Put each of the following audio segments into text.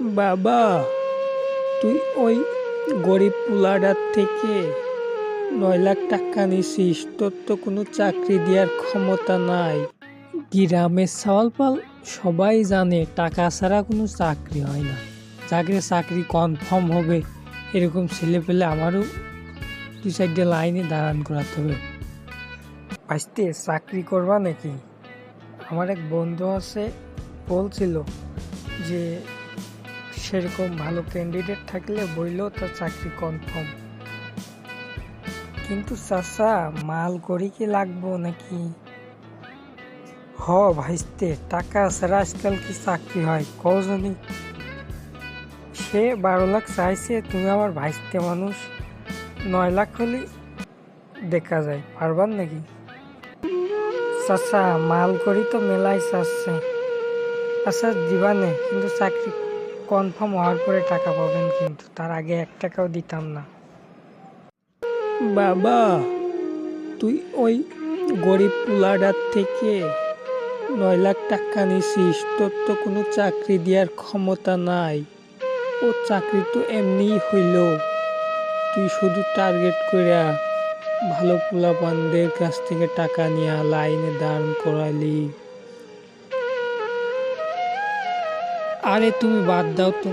বাবা, তুই ওই গরিব পুলাডার থেকে নয় লাখ টাকা নিছিস, তোর তো কোনো চাকরি দেওয়ার ক্ষমতা নাই। গ্রামের সওয়ালপাল সবাই জানে টাকা ছাড়া কোনো চাকরি হয় না। চাকরি চাকরি কনফার্ম হবে, এরকম ছেলে পেলে আমারও দু চারটে লাইনে দাঁড়ান করাতে হবে। আসতে চাকরি করবা নাকি? আমার এক বন্ধু আছে, বলছিল যে সেরকম ভালো ক্যান্ডিডেট থাকলে বইলেও তার চাকরি কনফার্ম কিন্তু চাচা, মাল করি কি লাগবো নাকি? হ ভাইস্তে, টাকা ছাড়া আজকাল কি চাকরি হয় কজনই সে বারো লাখ চাইছে, তুমি আমার ভাইস্তে মানুষ। নয় লাখ হলে দেখা যায় পারবার নাকি? চাচা, মাল করি তো মেলাই চাচ্ছে। আচ্ছা দিবানে, কিন্তু চাকরি কনফার্ম হওয়ার পরে টাকা পাবেন কিন্তু তার আগে এক টাকাও দিতাম না। বাবা, তুই ওই গরিব পুলাডার থেকে নয় লাখ টাকা নিছিস, তোর তো কোনো চাকরি দেওয়ার ক্ষমতা নাই। ও চাকরি তো এমনিই হইল। তুই শুধু টার্গেট কইরা ভালো পোলাপানদের কাছ থেকে টাকা নিয়ে লাইনে দাঁড় করালি। আরে তুমি বাদ দাও তো।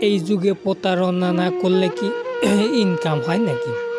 এই যুগে প্রতারণা না করলে কি ইনকাম হয় নাকি?